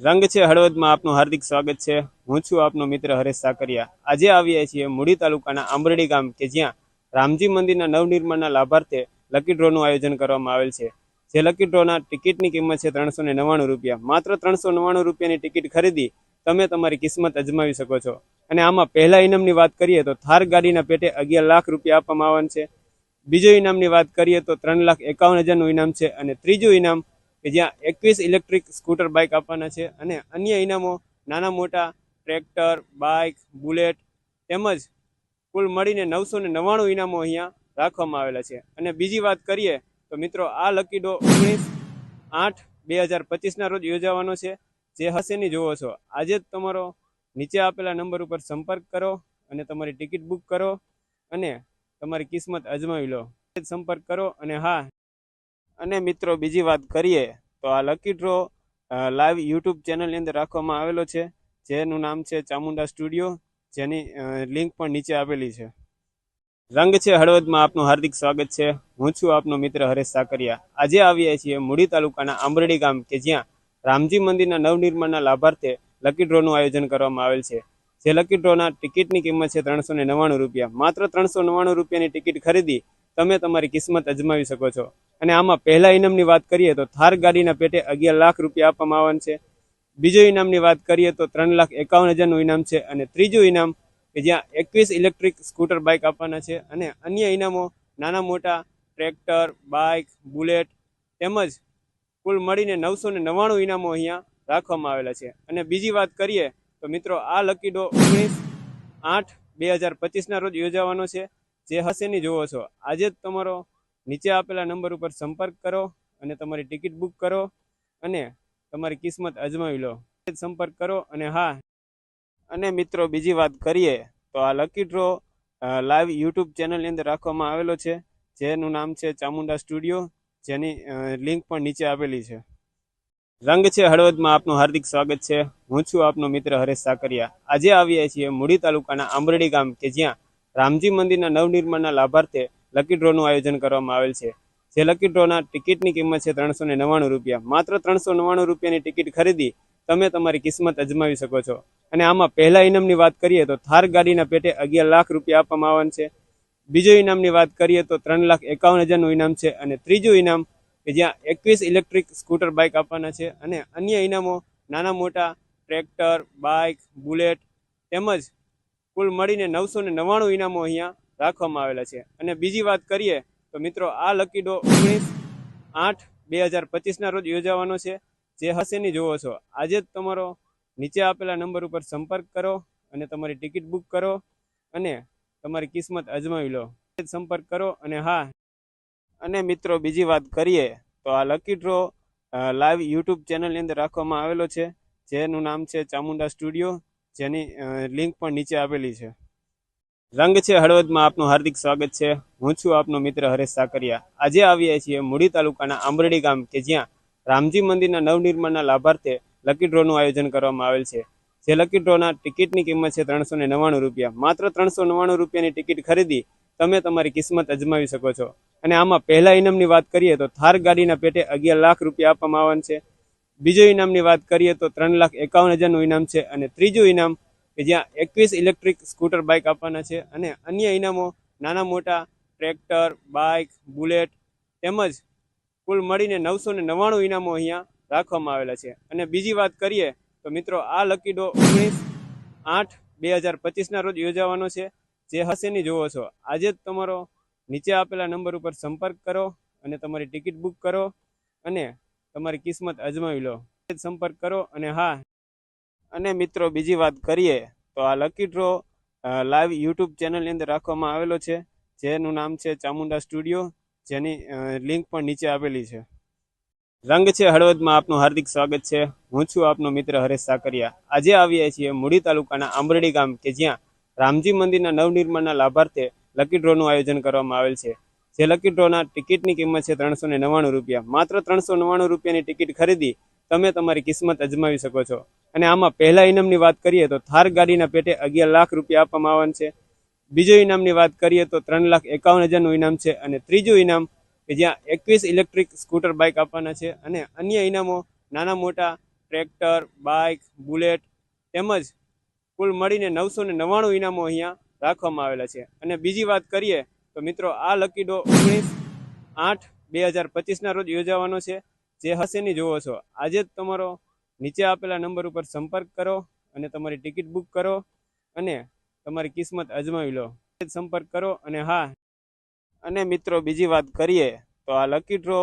રંગ છે હળવદમાં આપનું હાર્દિક સ્વાગત છે. હું છું આપનો મિત્ર હરેશ સાકરિયા. આજે આવ્યા છીએ મૂડી તાલુકાના આંબરડી ગામ કે જ્યાં રામજી મંદિરના નવનિર્માણના લાભાર્થે લકી ડ્રોનું આયોજન કરવામાં આવેલ છે. જે લકી ડ્રોના ટિકિટની કિંમત છે ત્રણસો ને નવ્વાણું રૂપિયા. માત્ર ત્રણસો નવ્વાણું રૂપિયાની ટિકિટ ખરીદી તમે તમારી કિસ્મત અજમાવી શકો છો. અને આમાં પહેલા ઇનામની વાત કરીએ તો થાર ગાડીના પેટે અગિયાર લાખ રૂપિયા આપવામાં આવવાનું છે. બીજો ઇનામની વાત કરીએ તો ત્રણ લાખ એકાવન હજારનું ઇનામ છે અને ત્રીજું ઇનામ કે જ્યાં એકવીસ ઇલેક્ટ્રિક સ્કૂટર, બાઇક આપવાના છે અને અન્ય ઇનામો, નાના મોટા ટ્રેક્ટર, બાઇક, બુલેટ તેમજ કુલ મળીને નવસો ને નવ્વાણું ઇનામો અહીંયા રાખવામાં આવેલા છે. અને બીજી વાત કરીએ તો મિત્રો, આ લકી ડો ઓગણીસ આઠ બે હજાર પચીસના રોજ યોજાવાનો છે. જે હસેની જોવો છો. આજે જ તમારો નીચે આપેલા નંબર ઉપર સંપર્ક કરો અને તમારી ટિકિટ બુક કરો અને તમારી કિસ્મત અજમાવી લો. સંપર્ક કરો અને હા અને મિત્રો, બીજી વાત કરીએ તો આ લકી ડ્રો લાઈવ યુટ્યુબ ચેનલની અંદર રાખવામાં આવેલો છે. જેનું નામ છે ચામુંડા સ્ટુડિયો જેની લિંક પણ નીચે આપેલી છે. રંગ છે હળવદમાં આપનું હાર્દિક સ્વાગત છે. હું છું આપનો મિત્ર હરેશ સાકરિયા. આજે આવ્યા છીએ મૂડી તાલુકાના આંબરડી ગામ, કે જ્યાં રામજી મંદિરના નવનિર્માણના લાભાર્થે લકી ડ્રોનું આયોજન કરવામાં આવેલ છે. જે લકી ડ્રોના ટિકિટની કિંમત છે ત્રણસો રૂપિયા. માત્ર ત્રણસો રૂપિયાની ટિકિટ ખરીદી તમે તમારી કિસ્મત અજમાવી શકો છો. અને આમાં પહેલા ઇનામની વાત કરીએ તો થાર ગાડીના પેટે અગિયાર લાખ રૂપિયા આપવામાં આવવાનું છે. બીજો ઇનામની વાત કરીએ તો ત્રણ લાખ એકાવન હજારનું ઇનામ છે. અને ત્રીજું ઇનામ કે જ્યાં એકવીસ ઇલેક્ટ્રિક સ્કૂટર બાઇક આપવાના છે. અને અન્ય ઇનામો નાના મોટા ટ્રેક્ટર, બાઇક, બુલેટ તેમજ કુલ મળીને નવસો ને નવ્વાણું ઇનામો અહીંયા રાખવામાં આવેલા છે. અને બીજી વાત કરીએ તો મિત્રો આ લકી ડો ઓગણીસ આઠ બે હજાર પચીસના રોજ યોજાવાનો છે. જે હસેની જોવો છો. આજે જ તમારો નીચે આપેલા નંબર ઉપર સંપર્ક કરો અને તમારી ટિકિટ બુક કરો અને તમારી કિસ્મત અજમાવી લો. સંપર્ક કરો અને હા. અને મિત્રો, બીજી વાત કરીએ તો આ લકી ડ્રો લાઈવ યુટ્યુબ ચેનલની અંદર રાખવામાં આવેલો છે. જેનું નામ છે ચામુંડા સ્ટુડિયો જેની લિંક પણ નીચે આપેલી છે. રંગ છે હળવદમાં આપનું હાર્દિક સ્વાગત છે. હું છું આપનો મિત્ર હરેશ સાકરિયા. આજે આવીએ છીએ મૂડી તાલુકાના આંબરડી ગામ કે જ્યાં રામજી મંદિરના નવનિર્માણના લાભાર્થે લકી ડ્રોનું આયોજન કરવામાં આવેલ છે. જે લકી ડ્રોના ટિકિટની કિંમત છે ત્રણસો ને નવ્વાણું રૂપિયા. માત્ર ત્રણસો નવ્વાણું રૂપિયાની ટિકિટ ખરીદી તમે તમારી કિસ્મત અજમાવી શકો છો. અને આમાં પહેલા ઇનામની વાત કરીએ તો થાર ગાડીના પેટે અગિયાર લાખ રૂપિયા આપવામાં આવવાનું છે. બીજો ઇનામની વાત કરીએ તો ત્રણ લાખ એકાવન હજારનું ઇનામ છે. અને ત્રીજું ઇનામ કે જ્યાં એકવીસ ઇલેક્ટ્રિક સ્કૂટર બાઇક આપવાના છે. અને અન્ય ઇનામો નાના મોટા ટ્રેક્ટર, બાઇક, બુલેટ તેમજ કુલ મળીને નવસો ને નવ્વાણું ઇનામો અહીંયા રાખવામાં આવેલા છે. અને બીજી વાત કરીએ તો મિત્રો, આ લકી ડો ઓગણીસ આઠ બે હજાર પચીસના રોજ યોજાવાનો છે. જે હસેની જોવો છો. આજે જ તમારો નીચે આપેલા નંબર ઉપર સંપર્ક કરો અને તમારી ટિકિટ બુક કરો અને તમારી કિસ્મત અજમાવી લો. સંપર્ક કરો અને હા. અને મિત્રો, બીજી વાત કરીએ તો આ લકી ડ્રો લાઈવ યુટ્યુબ ચેનલની અંદર રાખવામાં આવેલો છે. જેનું નામ છે ચામુંડા સ્ટુડિયો. જેની લિંક પણ નીચે આપેલી છે. રંગ છે હળવદમાં આપનું હાર્દિક સ્વાગત છે. હું છું આપનો મિત્ર હરેશ સાકરિયા. આજે આવીએ છીએ મૂડી તાલુકાના આંબરડી ગામ કે જ્યાં રામજી મંદિરના નવનિર્માણના લાભાર્થે લકી ડ્રોનું આયોજન કરવામાં આવેલ છે. જે લકી ડ્રોના ટિકિટની કિંમત છે ત્રણસો નવ્વાણું રૂપિયા. માત્ર ત્રણસો નવ્વાણું રૂપિયાની ટિકિટ ખરીદી તમે તમારી કિસ્મત અજમાવી શકો છો. અને આમાં પહેલા ઇનામની વાત કરીએ તો થાર ગાડીના પેટે અગિયાર લાખ રૂપિયા આપવામાં આવવાનું છે. બીજો ઇનામની વાત કરીએ તો ત્રણ લાખ એકાવન હજારનું ઇનામ છે અને ત્રીજું ઇનામ કે જ્યાં એકવીસ ઇલેક્ટ્રિક સ્કૂટર બાઇક આપવાના છે અને અન્ય ઇનામો નાના મોટા ટ્રેક્ટર, બાઇક, બુલેટ તેમજ કુલ મળીને નવસો ને નવ્વાણું ઇનામો અહીંયા રાખવામાં આવેલા છે. અને બીજી વાત કરીએ તો મિત્રો આ લકી ડો ઓગણીસ આઠ બે હજાર પચીસના રોજ યોજાવાનો છે. જે હસેની જોવો છો. આજે જ તમારો નીચે આપેલા નંબર ઉપર સંપર્ક કરો અને તમારી ટિકિટ બુક કરો અને તમારી કિસ્મત અજમાવી લો. સંપર્ક કરો અને હા, અને મિત્રો, બીજી વાત કરીએ તો આ લકી ડ્રો લાઈવ યુટ્યુબ ચેનલની અંદર રાખવામાં આવેલો છે. જેનું નામ છે ચામુંડા સ્ટુડિયો જેની લિંક પણ નીચે આપેલી છે. રંગ છે હળવદમાં આપનું હાર્દિક સ્વાગત છે. હું છું આપનો મિત્ર હરેશ સાકરિયા. આજે આવીએ છીએ મૂડી તાલુકાના આંબરડી ગામ કે જ્યાં રામજી મંદિરના નવનિર્માણના લાભાર્થે લકી ડ્રોનું આયોજન કરવામાં આવેલ છે. જે લકી ડ્રોના ટિકિટની કિંમત છે ત્રણસો ને નવ્વાણું રૂપિયા. માત્ર ત્રણસો નવ્વાણું રૂપિયાની ટિકિટ ખરીદી તમે તમારી કિસ્મત અજમાવી શકો છો. અને આમાં પહેલા ઇનામની વાત કરીએ તો થાર ગાડીના પેટે અગિયાર લાખ રૂપિયા આપવામાં આવવાનું છે. બીજો ઇનામની વાત કરીએ તો ત્રણ લાખ એકાવન હજારનું ઇનામ છે અને ત્રીજું ઇનામ કે જ્યાં એકવીસ ઇલેક્ટ્રિક સ્કૂટર બાઇક આપવાના છે અને અન્ય ઇનામો નાના મોટા ટ્રેક્ટર, બાઇક, બુલેટ તેમજ કુલ મળીને નવસો ને નવ્વાણું ઇનામો અહીંયા રાખવામાં આવેલા છે. અને બીજી વાત કરીએ તો મિત્રો, આ લકી ડ્રો ઓગણીસ આઠ બે હજાર પચીસના રોજ યોજાવાનો છે. જે હશે ની જોવો છો. આજે જ તમારો નીચે આપેલા નંબર ઉપર સંપર્ક કરો અને તમારી ટિકિટ બુક કરો અને તમારી કિસ્મત અજમાવી લો. સંપર્ક કરો અને હા. અને મિત્રો, બીજી વાત કરીએ તો આ લકી ડ્રો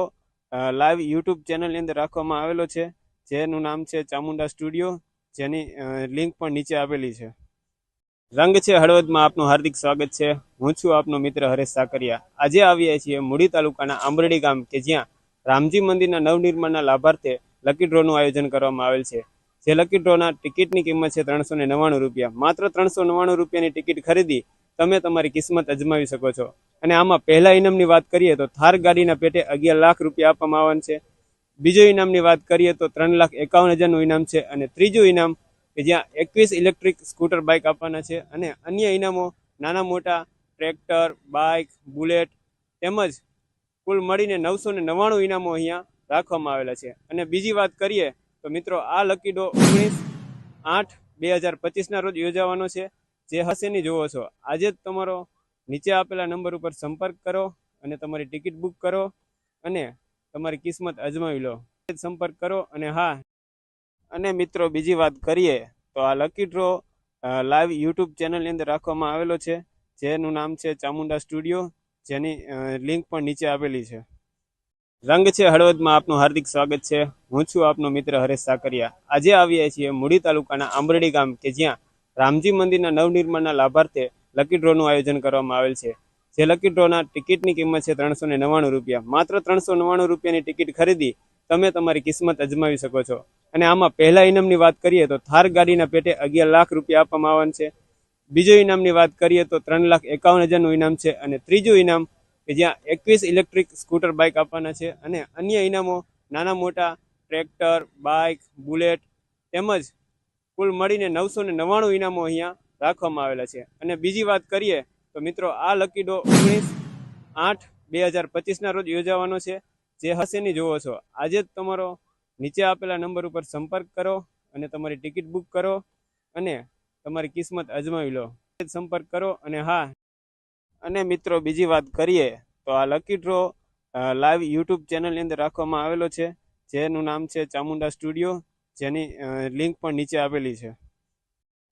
લાઈવ યુટ્યુબ ચેનલની અંદર રાખવામાં આવેલો છે. જેનું નામ છે ચામુંડા સ્ટુડિયો. જેની લિંક પણ નીચે આપેલી છે. રંગ છે હળવદમાં. આપનું હાર્દિક સ્વાગત છે. હું છું આપનો મિત્ર હરેશ સાકરિયા. આજે આવ્યા છીએ મૂડી તાલુકાના આંબરડી ગામ કે જ્યાં રામજી મંદિરના નવનિર્માણના લાભાર્થે લકી ડ્રોનું આયોજન કરવામાં આવેલ છે. જે લકી ડ્રોના ટિકિટની કિંમત છે ત્રણસો નવ્વાણું રૂપિયા. માત્ર ત્રણસો નવ્વાણું રૂપિયાની ટિકિટ ખરીદી તમે તમારી કિસ્મત અજમાવી શકો છો. અને આમાં પહેલા ઇનામની વાત કરીએ તો થાર ગાડીના પેટે અગિયાર લાખ રૂપિયા આપવામાં આવવાનું છે. બીજો ઇનામની વાત કરીએ તો ત્રણ લાખ એકાવન હજારનું ઇનામ છે. અને ત્રીજું ઇનામ કે જ્યાં એકવીસ ઇલેક્ટ્રિક સ્કૂટર બાઇક આપવાના છે. અને અન્ય ઇનામો નાના મોટા ટ્રેક્ટર, બાઇક, બુલેટ તેમજ કુલ મળીને નવસો ને નવ્વાણું ઇનામો અહીંયા રાખવામાં આવેલા છે. અને બીજી વાત કરીએ તો મિત્રો, આ લકી ડ્રો ઓગણીસ આઠ બે હજાર પચીસના રોજ યોજાવાનો છે. જે હશે ની જોવો છો. આજે જ તમારો નીચે આપેલા નંબર ઉપર સંપર્ક કરો અને તમારી ટિકિટ બુક કરો અને તમારી કિસ્મત અજમાવી લો. સંપર્ક કરો અને હા. અને મિત્રો, બીજી વાત કરીએ તો આ લકી ડ્રો લાઈવ યુટ્યુબ ચેનલની અંદર રાખવામાં આવેલો છે. જેનું નામ છે ચામુંડા સ્ટુડિયો. જેની લિંક પણ નીચે આપેલી છે. રંગ છે હળવદમાં આપનું હાર્દિક સ્વાગત છે. હું છું આપનો મિત્ર હરેશ સાકરિયા. આજે આવ્યા છીએ મૂડી તાલુકાના આંબરડી ગામ કે જ્યાં રામજી મંદિરના નવનિર્માણના લાભાર્થે લકી ડ્રોનું આયોજન કરવામાં આવેલ છે. જે લકી ડ્રોના ટિકિટની કિંમત છે ત્રણસો નવ્વાણું રૂપિયા. માત્ર ત્રણસો નવ્વાણું રૂપિયાની ટિકિટ ખરીદી તમે તમારી કિસ્મત અજમાવી શકો છો. અને આમાં પહેલા ઇનામની વાત કરીએ તો થાર ગાડીના પેટે અગિયાર લાખ રૂપિયા આપવામાં આવવાનું છે. બીજો ઇનામની વાત કરીએ તો ત્રણ લાખ એકાવન હજારનું ઇનામ છે અને ત્રીજું ઇનામ કે જ્યાં એકવીસ ઇલેક્ટ્રિક સ્કૂટર બાઇક આપવાના છે અને અન્ય ઇનામો નાના મોટા ટ્રેક્ટર, બાઇક, બુલેટ તેમજ કુલ મળીને નવસો ને નવ્વાણું ઇનામો અહીંયા રાખવામાં આવેલા છે. અને બીજી વાત કરીએ તો મિત્રો આ લકી ડો ઓગણીસ આઠ બે હજાર પચીસના રોજ યોજાવાનો છે. જે હસેની જોવો છો. આજે જ તમારો નીચે આપેલા નંબર ઉપર સંપર્ક કરો અને તમારી ટિકિટ બુક કરો અને તમારી કિસ્મત અજમાવી લો. સંપર્ક કરો અને હા. અને મિત્રો, બીજી વાત કરીએ તો આ લકી ડ્રો લાઈવ યુટ્યુબ ચેનલની અંદર રાખવામાં આવેલો છે. જેનું નામ છે ચામુંડા સ્ટુડિયો જેની લિંક પણ નીચે આપેલી છે.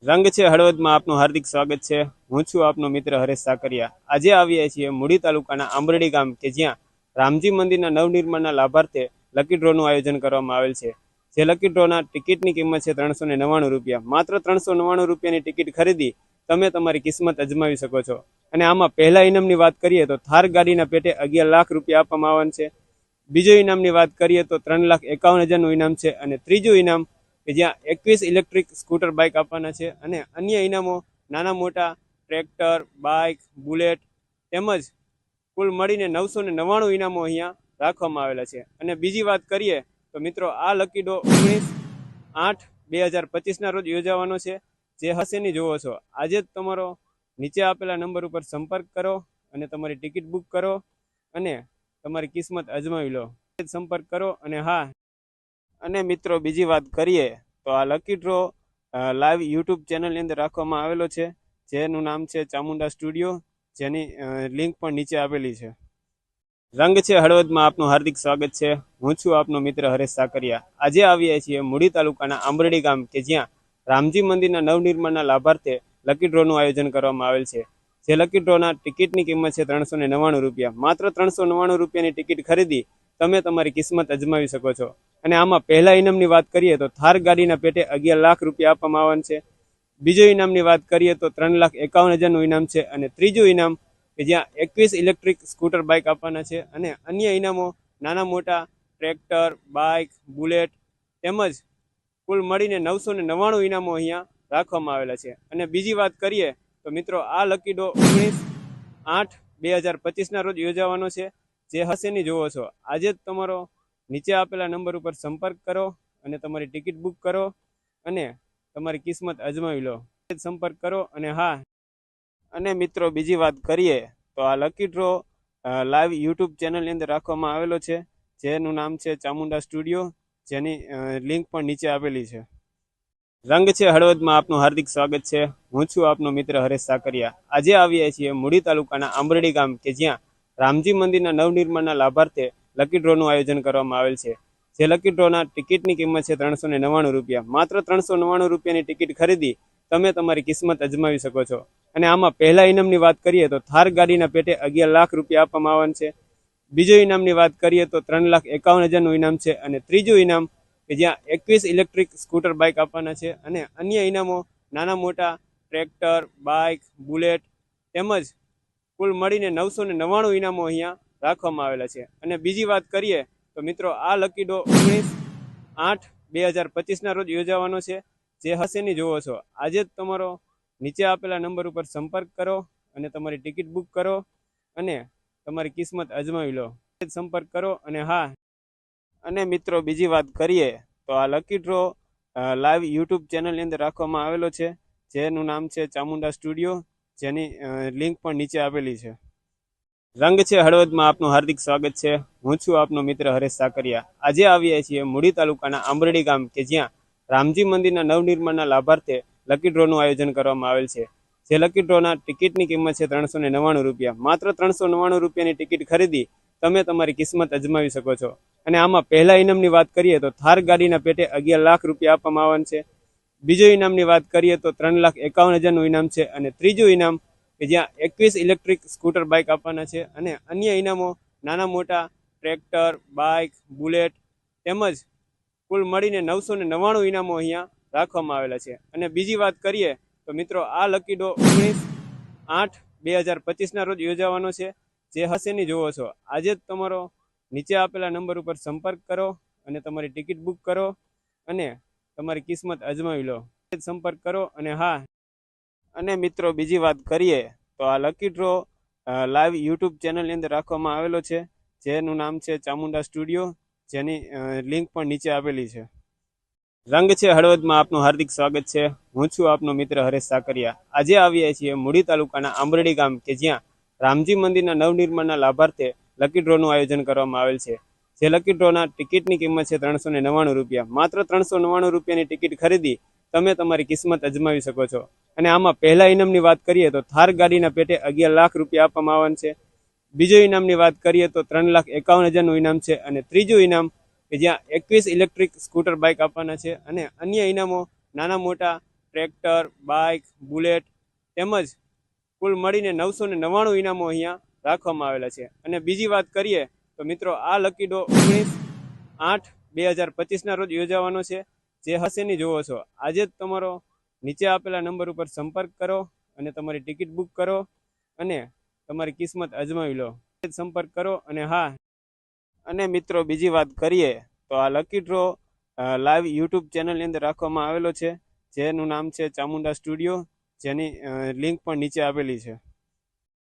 રંગ છે હળવદમાં આપનું હાર્દિક સ્વાગત છે. હું છું આપનો મિત્ર હરેશ સાકરિયા. આજે આવ્યા છીએ મૂડી તાલુકાના આંબરડી ગામ કે જ્યાં રામજી મંદિરના નવનિર્માણના લાભાર્થે લકી ડ્રોનું આયોજન કરવામાં આવેલ છે. જે લકી ડ્રોના ટિકિટની કિંમત છે ત્રણસો ને નવ્વાણું રૂપિયા. માત્ર ત્રણસો નવ્વાણું રૂપિયાની ટિકિટ ખરીદી તમે તમારી કિસ્મત અજમાવી શકો છો. અને આમાં પહેલા ઇનામની વાત કરીએ તો થાર ગાડીના પેટે અગિયાર લાખ રૂપિયા આપવામાં આવવાનું છે. બીજો ઇનામની વાત કરીએ તો ત્રણ લાખ એકાવન હજારનું ઇનામ છે. અને ત્રીજું ઇનામ કે જ્યાં એકવીસ ઇલેક્ટ્રિક સ્કૂટર બાઇક આપવાના છે. અને અન્ય ઇનામો નાના મોટા ટ્રેક્ટર, બાઇક, બુલેટ તેમજ કુલ મળીને નવસો ને નવ્વાણું ઇનામો અહીંયા રાખવામાં આવેલા છે. અને બીજી વાત કરીએ તો મિત્રો, આ લકી ડ્રો ઓગણીસ આઠ બે હજાર પચીસના રોજ યોજાવાનો છે. જે હસેની જુઓ છો, આજે જ તમારો નીચે આપેલા નંબર ઉપર સંપર્ક કરો અને તમારી ટિકિટ બુક કરો અને તમારી કિસ્મત અજમાવી લો. સંપર્ક કરો અને હા. અને મિત્રો, બીજી વાત કરીએ તો આ લકી ડ્રો લાઈવ યુટ્યુબ ચેનલની અંદર રાખવામાં આવેલો છે. જેનું નામ છે ચામુંડા સ્ટુડિયો. જેની લિંક પણ નીચે આપેલી છે. રંગ છે હળવદમાં આપનું હાર્દિક સ્વાગત છે. હું છું આપનો મિત્ર હરેશ સાકરિયા. આજે આવ્યા છીએ મૂડી તાલુકાના આંબરડી ગામ કે જ્યાં રામજી મંદિરના નવનિર્માણના લાભાર્થે લકી ડ્રોનું આયોજન કરવામાં આવેલ છે. જે લકી ડ્રોના ટિકિટની કિંમત છે ત્રણસો ને નવ્વાણું રૂપિયા. માત્ર ત્રણસો નવ્વાણું રૂપિયાની ટિકિટ ખરીદી તમે તમારી કિસ્મત અજમાવી શકો છો. અને આમાં પહેલા ઇનામની વાત કરીએ તો થાર ગાડીના પેટે અગિયાર લાખ રૂપિયા આપવામાં આવવાનું છે. બીજો ઇનામની વાત કરીએ તો ત્રણ લાખ એકાવન હજારનું ઇનામ છે અને ત્રીજું ઇનામ કે જ્યાં એકવીસ ઇલેક્ટ્રિક સ્કૂટર બાઇક આપવાના છે અને અન્ય ઇનામો, નાના મોટા, ટ્રેક્ટર, બાઇક, બુલેટ તેમજ કુલ મળીને નવસો ને નવ્વાણું ઇનામો અહીંયા રાખવામાં આવેલા છે. અને બીજી વાત કરીએ તો મિત્રો, આ લકી ડો ઓગણીસ આઠ બે હજાર પચીસના રોજ યોજાવાનો છે. જે હશે ની જોવો છો. આજે જ તમારો નીચે આપેલા નંબર ઉપર સંપર્ક કરો અને તમારી ટિકિટ બુક કરો અને તમારી કિસ્મત અજમાવી લો. સંપર્ક કરો અને હા અને મિત્રો, બીજી વાત કરીએ તો આ લકી ડ્રો લાઈવ યુટ્યુબ ચેનલની અંદર રાખવામાં આવેલો છે. જેનું નામ છે ચામુંડા સ્ટુડિયો જેની લિંક પણ નીચે આપેલી છે. રંગ છે હળવદમાં આપનું હાર્દિક સ્વાગત છે. હું છું આપનો મિત્ર હરેશ સાકરિયા. આજે આવ્યા છીએ મૂડી તાલુકાના આંબરડી ગામ, કે જ્યાં રામજી મંદિરના નવનિર્માણના લાભાર્થે લકી ડ્રોનું આયોજન કરવામાં આવેલ છે. જે લકી ડ્રોના ટિકિટની કિંમત છે ત્રણસો રૂપિયા. માત્ર ત્રણસો રૂપિયાની ટિકિટ ખરીદી તમે તમારી કિસ્મત અજમાવી શકો છો. અને આમાં પહેલા ઇનામની વાત કરીએ તો થાર ગાડીના પેટે અગિયાર લાખ રૂપિયા આપવામાં આવવાનું છે. બીજો ઇનામની વાત કરીએ તો ત્રણ લાખ એકાવન હજારનું ઇનામ છે અને ત્રીજું ઇનામ કે જ્યાં એકવીસ ઇલેક્ટ્રિક સ્કૂટર બાઇક આપવાના છે અને અન્ય ઇનામો નાના મોટા ટ્રેક્ટર, બાઇક, બુલેટ તેમજ કુલ મળીને નવસો ને નવ્વાણું ઇનામો અહીંયા રાખવામાં આવેલા છે. અને બીજી વાત કરીએ તો મિત્રો આ લકી ડો ઓગણીસ આઠ બે હજાર પચીસના રોજ યોજાવાનો છે. જે હશે ની જોવો છો. આજે જ તમારો નીચે આપેલા નંબર ઉપર સંપર્ક કરો અને તમારી ટિકિટ બુક કરો અને તમારી કિસ્મત અજમાવી લો. સંપર્ક કરો અને હા. અને મિત્રો, બીજી વાત કરીએ તો આ લકી ડ્રો લાઈવ યુટ્યુબ ચેનલની અંદર રાખવામાં આવેલો છે. જેનું નામ છે ચામુંડા સ્ટુડિયો જેની લિંક પણ નીચે આપેલી છે. રંગ છે હળવદમાં આપનું હાર્દિક સ્વાગત છે. હું છું આપનો મિત્ર હરેશ સાકરિયા. આજે આવ્યા છીએ મૂડી તાલુકાના આંબરડી ગામ કે જ્યાં રામજી મંદિરના નવનિર્માણના લાભાર્થે લકી ડ્રોનું આયોજન કરવામાં આવેલ છે. જે લકી ડ્રોના ટિકિટની કિંમત છે ત્રણસો ને નવ્વાણું રૂપિયા. માત્ર ત્રણસો નવ્વાણું રૂપિયાની ટિકિટ ખરીદી તમે તમારી કિસ્મત અજમાવી શકો છો. અને આમાં પહેલા ઇનામની વાત કરીએ તો થાર ગાડીના પેટે અગિયાર લાખ રૂપિયા આપવામાં આવવાનું છે. બીજો ઇનામની વાત કરીએ તો ત્રણ લાખ એકાવન હજારનું ઇનામ છે. અને ત્રીજું ઇનામ કે જ્યાં એકવીસ ઇલેક્ટ્રિક સ્કૂટર બાઇક આપવાના છે. અને અન્ય ઇનામો નાના મોટા ટ્રેક્ટર, બાઇક, બુલેટ તેમજ કુલ મળીને નવસો ને નવ્વાણું ઇનામો અહીંયા રાખવામાં આવેલા છે. અને બીજી વાત કરીએ તો મિત્રો, આ લકી ડો ઓગણીસ આઠ બે હજાર પચીસના રોજ યોજાવાનો છે. જે હશે ની જોવો છો. આજે જ તમારો નીચે આપેલા નંબર ઉપર સંપર્ક કરો અને તમારી ટિકિટ બુક કરો અને તમારી કિસ્મત અજમાવી લો. સંપર્ક કરો અને હા. અને મિત્રો, બીજી વાત કરીએ તો આ લકી ડ્રો લાઈવ યુટ્યુબ ચેનલની અંદર રાખવામાં આવેલો છે. જેનું નામ છે ચામુંડા સ્ટુડિયો. જેની લિંક પણ નીચે આપેલી છે. રંગ છે હળવદમાં આપનું હાર્દિક સ્વાગત છે. હું છું આપનો મિત્ર હરેશ સાકરિયા. આજે આવ્યા છીએ મૂડી તાલુકાના આંબરડી ગામ કે જ્યાં રામજી મંદિરના નવનિર્માણના લાભાર્થે લકી ડ્રોનું આયોજન કરવામાં આવેલ છે. જે લકી ડ્રોના ટિકિટની કિંમત છે ત્રણસો ને નવ્વાણું રૂપિયા. માત્ર ત્રણસો નવ્વાણું રૂપિયાની ટિકિટ ખરીદી તમે તમારી કિસ્મત અજમાવી શકો છો. અને આમાં પહેલા ઇનામની વાત કરીએ તો થાર ગાડીના પેટે અગિયાર લાખ રૂપિયા આપવામાં આવવાનું છે. બીજો ઇનામની વાત કરીએ તો ત્રણ લાખ એકાવન હજારનું ઇનામ છે અને ત્રીજું ઇનામ કે જ્યાં એકવીસ ઇલેક્ટ્રિક સ્કૂટર બાઇક આપવાના છે અને અન્ય ઇનામો નાના મોટા ટ્રેક્ટર, બાઇક, બુલેટ તેમજ કુલ મળીને નવસો ને નવ્વાણું ઇનામો અહીંયા રાખવામાં આવેલા છે. અને બીજી વાત કરીએ તો મિત્રો આ લકી ડો ઓગણીસ આઠ બે હજાર પચીસના રોજ યોજાવાનો છે. જે હશે ની જોવો છો. આજે જ તમારો નીચે આપેલા નંબર ઉપર સંપર્ક કરો અને તમારી ટિકિટ બુક કરો અને તમારી કિસ્મત અજમાવી લો. સંપર્ક કરો અને હા, અને મિત્રો, બીજી વાત કરીએ તો આ લકી ડ્રો લાઈવ યુટ્યુબ ચેનલની અંદર રાખવામાં આવેલો છે. જેનું નામ છે ચામુંડા સ્ટુડિયો જેની લિંક પણ નીચે આપેલી છે.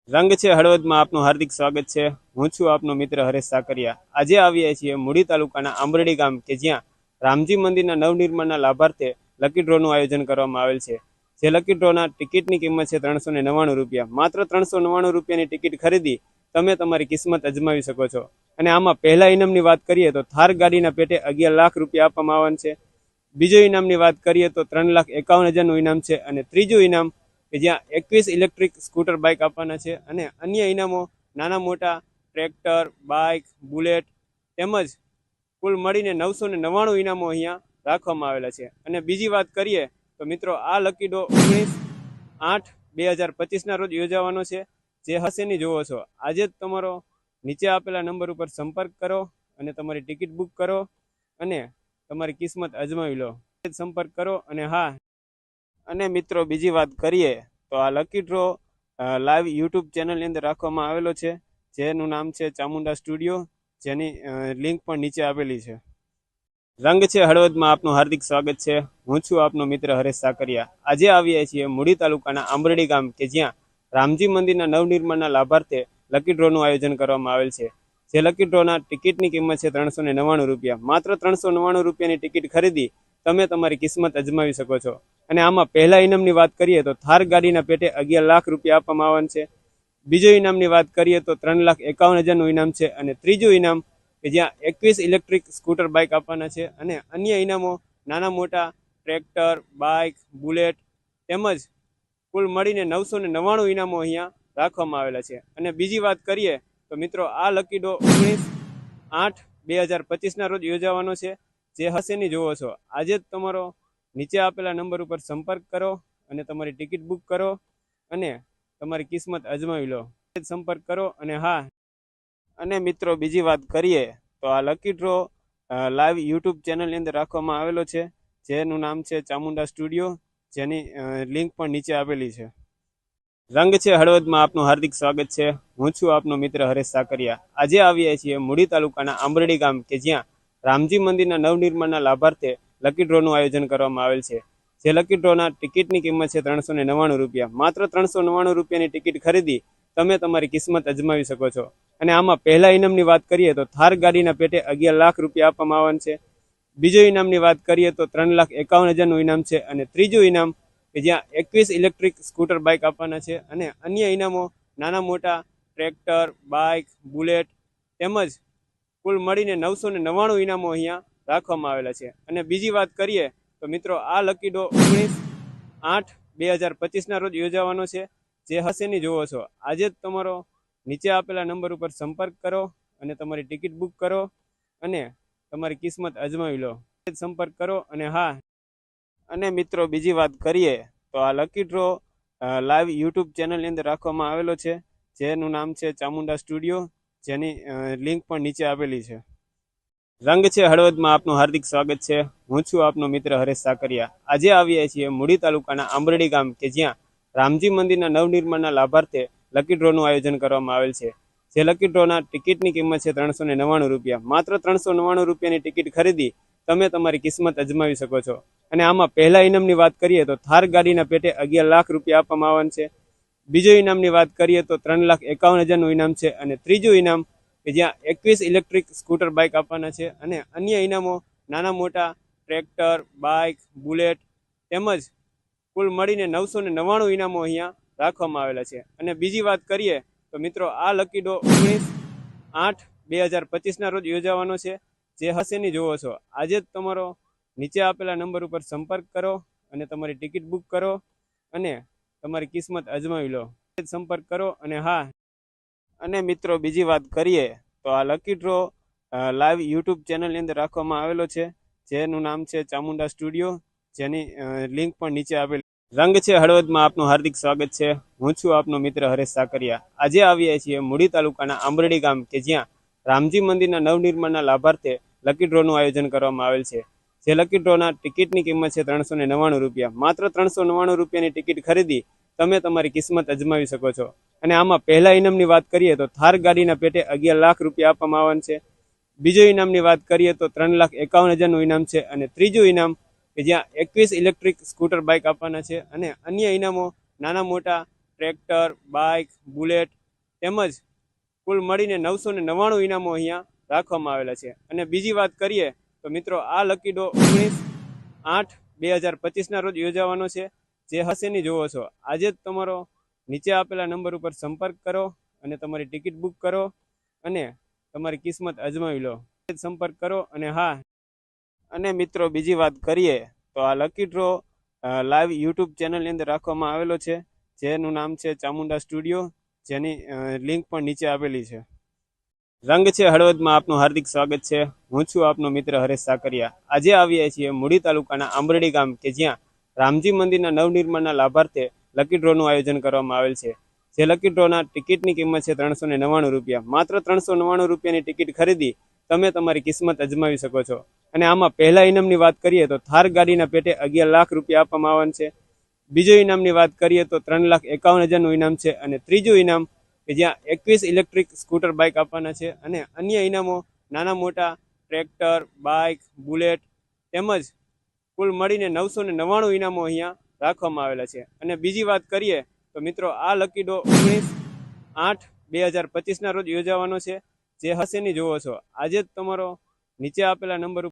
રંગ છે હળવદમાં આપનું હાર્દિક સ્વાગત છે. હું છું આપનો મિત્ર હરેશ સાકરિયા. આજે આવ્યા છીએ મૂડી તાલુકાના આંબરડી ગામ કે જ્યાં રામજી મંદિરના નવનિર્માણના લાભાર્થે લકી ડ્રોનું આયોજન કરવામાં આવેલ છે. જે લકી ડ્રોના ટિકિટની કિંમત છે ત્રણસો ને નવ્વાણું રૂપિયા. માત્ર ત્રણસો નવ્વાણું રૂપિયાની ટિકિટ ખરીદી તમે તમારી કિસ્મત અજમાવી શકો છો. અને આમાં પહેલા ઇનામની વાત કરીએ તો થાર ગાડીના પેટે અગિયાર લાખ રૂપિયા આપવામાં આવવાનું છે. બીજો ઇનામની વાત કરીએ તો ત્રણ લાખ એકાવન હજારનું ઇનામ છે અને ત્રીજું ઇનામ કે જ્યાં એકવીસ ઇલેક્ટ્રિક સ્કૂટર બાઇક આપવાના છે અને અન્ય ઇનામો નાના મોટા ટ્રેક્ટર, બાઇક, બુલેટ તેમજ કુલ મળીને નવસો ને નવ્વાણું ઇનામો અહીંયા રાખવામાં આવેલા છે. અને બીજી વાત કરીએ તો મિત્રો, આ લકી ડો ઓગણીસ આઠ બે હજાર પચીસના રોજ યોજાવાનો છે. જે હશે ની જોવો છો. આજે જ તમારો નીચે આપેલા નંબર ઉપર સંપર્ક કરો અને તમારી ટિકિટ બુક કરો અને તમારી કિસ્મત અજમાવી લો. સંપર્ક કરો અને હા. અને મિત્રો, બીજી વાત કરીએ તો આ લકી ડ્રો લાઈવ યુટ્યુબ ચેનલની અંદર રાખવામાં આવેલો છે. જેનું નામ છે ચામુંડા સ્ટુડિયો જેની લિંક પણ નીચે આપેલી છે. રંગ છે હળવદમાં આપનું હાર્દિક સ્વાગત છે. હું છું આપનો મિત્ર હરેશ સાકરિયા. આજે આવ્યા છીએ મૂડી તાલુકાના આંબરડી ગામ કે જ્યાં રામજી મંદિરના નવનિર્માણના લાભાર્થે લકી ડ્રોનું આયોજન કરવામાં આવેલ છે. જે લકી ડ્રોના ટિકિટની કિંમત છે ત્રણસો ને નવ્વાણું રૂપિયા. માત્ર ત્રણસો નવ્વાણું રૂપિયાની ટિકિટ ખરીદી તમે તમારી કિસ્મત અજમાવી શકો છો. અને આમાં પહેલા ઇનામની વાત કરીએ તો થાર ગાડીના પેટે અગિયાર લાખ રૂપિયા આપવામાં આવવાનું છે. બીજો ઇનામની વાત કરીએ તો ત્રણ લાખ એકાવન હજારનું ઇનામ છે અને ત્રીજું ઇનામ કે જ્યાં એકવીસ ઇલેક્ટ્રિક સ્કૂટર બાઇક આપવાના છે અને અન્ય ઇનામો, નાના મોટા, ટ્રેક્ટર, બાઇક, બુલેટ તેમજ કુલ મળીને નવસો ને નવ્વાણું ઇનામો અહીંયા રાખવામાં આવેલા છે. અને બીજી વાત કરીએ તો મિત્રો, આ લકી ડો ઓગણીસ આઠ બે હજાર પચીસના રોજ યોજાવાનો છે. જે હશે ની જોવો છો. આજે જ તમારો નીચે આપેલા નંબર ઉપર સંપર્ક કરો અને તમારી ટિકિટ બુક કરો અને તમારી કિસ્મત અજમાવી લો. સંપર્ક કરો અને હા અને મિત્રો, બીજી વાત કરીએ તો આ લકી ડ્રો લાઈવ યુટ્યુબ ચેનલની અંદર રાખવામાં આવેલો છે. જેનું નામ છે ચામુંડા સ્ટુડિયો જેની લિંક પણ નીચે આપેલી છે. રંગ છે હળવદમાં. આપનું હાર્દિક સ્વાગત છે. હું છું આપનો મિત્ર હરેશ સાકરિયા. આજે આવ્યા છીએ મૂડી તાલુકાના આંબરડી ગામ, કે જ્યાં રામજી મંદિરના નવનિર્માણના લાભાર્થે લકી ડ્રોનું આયોજન કરવામાં આવેલ છે. જે લકી ડ્રોના ટિકિટની કિંમત છે ત્રણસો રૂપિયા. માત્ર ત્રણસો રૂપિયાની ટિકિટ ખરીદી તમે તમારી કિસ્મત અજમાવી શકો છો. અને આમાં પહેલા ઇનામની વાત કરીએ તો થાર ગાડીના પેટે અગિયાર લાખ રૂપિયા આપવામાં આવવાનું છે. બીજો ઇનામની વાત કરીએ તો ત્રણ લાખ એકાવન હજારનું ઇનામ છે. અને ત્રીજું ઇનામ કે જ્યાં એકવીસ ઇલેક્ટ્રિક સ્કૂટર બાઇક આપવાના છે. અને અન્ય ઇનામો નાના મોટા ટ્રેક્ટર, બાઇક, બુલેટ તેમજ કુલ મળીને નવસો ને નવ્વાણું ઇનામો અહીંયા રાખવામાં આવેલા છે. અને બીજી વાત કરીએ તો મિત્રો આ લકી ડો ઓગણીસ આઠ બે હજાર પચીસના રોજ યોજાવાનો છે. જે હશે ની જોવો છો. આજે જ તમારો નીચે આપેલા નંબર ઉપર સંપર્ક કરો અને તમારી ટિકિટ બુક કરો અને તમારી કિસ્મત અજમાવી લો. સંપર્ક કરો અને હા. અને મિત્રો, બીજી વાત કરીએ તો આ લકી ડ્રો લાઈવ યુટ્યુબ ચેનલની અંદર રાખવામાં આવેલો છે. જેનું નામ છે ચામુંડા સ્ટુડિયો જેની લિંક પણ નીચે આપેલી છે. રંગ છે હળવદમાં. આપનું હાર્દિક સ્વાગત છે. હું છું આપનો મિત્ર હરેશ સાકરિયા. આજે આવ્યા છીએ મૂડી તાલુકાના આંબરડી ગામ કે જ્યાં રામજી મંદિરના નવનિર્માણના લાભાર્થે લકી ડ્રોનું આયોજન કરવામાં આવેલ છે. જે લકી ડ્રોના ટિકિટની કિંમત છે ત્રણસો નવ્વાણું રૂપિયા. માત્ર ત્રણસો નવ્વાણું રૂપિયાની ટિકિટ ખરીદી તમે તમારી કિસ્મત અજમાવી શકો છો. અને આમાં પહેલા ઇનામની વાત કરીએ તો થાર ગાડીના પેટે અગિયાર લાખ રૂપિયા આપવામાં આવવાનું છે. બીજો ઇનામની વાત કરીએ તો ત્રણ લાખ એકાવન હજારનું ઇનામ છે અને ત્રીજું ઇનામ કે જ્યાં એકવીસ ઇલેક્ટ્રિક સ્કૂટર બાઇક આપવાના છે અને અન્ય ઇનામો નાના મોટા ટ્રેક્ટર, બાઇક, બુલેટ તેમજ કુલ મળીને નવસો ને નવ્વાણું ઇનામો અહીંયા રાખવામાં આવેલા છે. અને બીજી વાત કરીએ તો મિત્રો, આ લકી ડ્રો ઓગણીસ આઠ બે હજાર પચીસના રોજ યોજાવાનો છે. જે હશે ની જોવો છો. આજે જ તમારો નીચે આપેલા નંબર ઉપર સંપર્ક કરો અને તમારી ટિકિટ બુક કરો અને તમારી કિસ્મત અજમાવી લો. સંપર્ક કરો અને હા. અને મિત્રો, બીજી વાત કરીએ તો આ લકી ડ્રો લાઈવ યુટ્યુબ ચેનલની અંદર રાખવામાં આવેલો છે. જેનું નામ છે ચામુંડા સ્ટુડિયો. જેની લિંક પણ નીચે આપેલી રંગ છે હળવદમાં આપનું હાર્દિક સ્વાગત છે. હું છું આપનો મિત્ર હરેશ સાકરિયા. આજે આવ્યા છીએ મૂડી તાલુકાના આંબરડી ગામ કે જ્યાં રામજી મંદિરના નવનિર્માણના લાભાર્થે લકી ડ્રોનું આયોજન કરવામાં આવેલ છે. જે લકી ડ્રોના ટિકિટની કિંમત છે ત્રણસો નવ્વાણું રૂપિયા. માત્ર ત્રણસો નવ્વાણું રૂપિયાની ટિકિટ ખરીદી તમે તમારી કિસ્મત અજમાવી શકો છો. અને આમાં પહેલા ઇનામની વાત કરીએ તો થાર ગાડીના પેટે અગિયાર લાખ રૂપિયા આપવામાં આવવાનું છે. બીજો ઇનામની વાત કરીએ તો ત્રણ લાખ એકાવન હજારનું ઇનામ છે અને ત્રીજું ઇનામ કે જ્યાં એકવીસ ઇલેક્ટ્રિક સ્કૂટર બાઇક આપવાના છે અને અન્ય ઇનામો, નાના મોટા, ટ્રેક્ટર, બાઇક, બુલેટ તેમજ કુલ મળીને નવસો ને નવ્વાણું ઇનામો અહીંયા રાખવામાં આવેલા છે. અને બીજી વાત કરીએ તો મિત્રો, આ લકી ડો ઓગણીસ આઠ બે હજાર પચીસના રોજ યોજાવાનો છે. જે હસેની જોવો છો. આજે જ તમારો નીચે આપેલા નંબર ઉપર સંપર્ક કરો અને તમારી ટિકિટ બુક કરો અને તમારી કિસ્મત અજમાવી લો. સંપર્ક કરો અને હા અને મિત્રો, બીજી વાત કરીએ તો આ લકી ડ્રો લાઈવ યુટ્યુબ ચેનલની અંદર રાખવામાં આવેલો છે. જેનું નામ છે ચામુંડા સ્ટુડિયો જેની લિંક પણ નીચે આપેલી છે. રંગ છે હળવદમાં આપનું હાર્દિક સ્વાગત છે. હું છું આપનો મિત્ર હરેશ સાકરિયા. આજે આવ્યા છીએ મૂડી તાલુકાના આંબરડી ગામ કે જ્યાં રામજી મંદિરના નવનિર્માણના લાભાર્થે લકી ડ્રોનું આયોજન કરવામાં આવેલ છે. જે લકી ડ્રોના ટિકિટની કિંમત છે ત્રણસો રૂપિયા. માત્ર ત્રણસો રૂપિયાની ટિકિટ ખરીદી તમે તમારી કિસ્મત અજમાવી શકો છો. અને આમાં પહેલા ઇનામની વાત કરીએ તો થાર ગાડીના પેટે અગિયાર લાખ રૂપિયા આપવામાં આવવાનું છે. બીજો ઇનામની વાત કરીએ તો ત્રણ લાખ એકાવન હજારનું ઇનામ છે. અને ત્રીજું ઇનામ કે જ્યાં એકવીસ ઇલેક્ટ્રિક સ્કૂટર બાઇક આપવાના છે અને અન્ય ઇનામો નાના મોટા ટ્રેક્ટર, બાઇક, બુલેટ તેમજ કુલ મળીને નવસો ને નવ્વાણું ઇનામો અહીંયા રાખવામાં આવેલા છે. અને બીજી વાત કરીએ તો મિત્રો આ લકી ડો ઓગણીસ આઠ બે હજાર પચીસના રોજ યોજાવાનો છે. જે હશે ની જોવો છો. આજે જ તમારો નીચે આપેલા નંબર